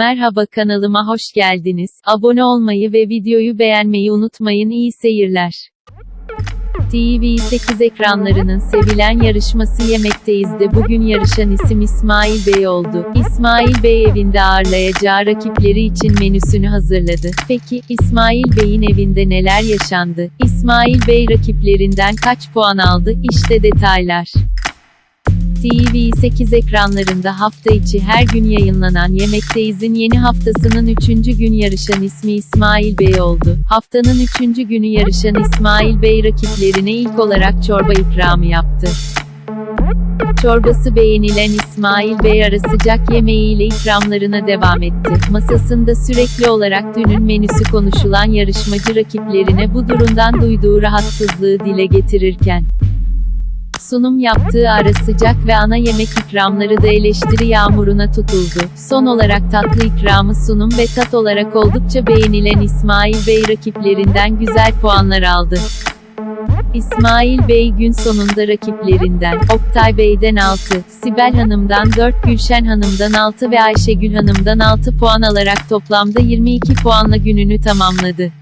Merhaba kanalıma hoş geldiniz. Abone olmayı ve videoyu beğenmeyi unutmayın. İyi seyirler. TV8 ekranlarının sevilen yarışması Yemekteyiz de bugün yarışan isim İsmail Bey oldu. İsmail Bey evinde ağırlayacağı rakipleri için menüsünü hazırladı. Peki, İsmail Bey'in evinde neler yaşandı? İsmail Bey rakiplerinden kaç puan aldı? İşte detaylar. TV8 ekranlarında hafta içi her gün yayınlanan Yemekteyiz'in yeni haftasının 3. gün yarışan ismi İsmail Bey oldu. Haftanın 3. günü yarışan İsmail Bey rakiplerine ilk olarak çorba ikramı yaptı. Çorbası beğenilen İsmail Bey ara sıcak yemeğiyle ikramlarına devam etti. Masasında sürekli olarak dünün menüsü konuşulan yarışmacı rakiplerine bu durumdan duyduğu rahatsızlığı dile getirirken, sunum yaptığı ara sıcak ve ana yemek ikramları da eleştiri yağmuruna tutuldu. Son olarak tatlı ikramı sunum ve tat olarak oldukça beğenilen İsmail Bey rakiplerinden güzel puanlar aldı. İsmail Bey gün sonunda rakiplerinden, Oktay Bey'den 6, Sibel Hanım'dan 4, Gülşen Hanım'dan 6 ve Ayşegül Hanım'dan 6 puan alarak toplamda 22 puanla gününü tamamladı.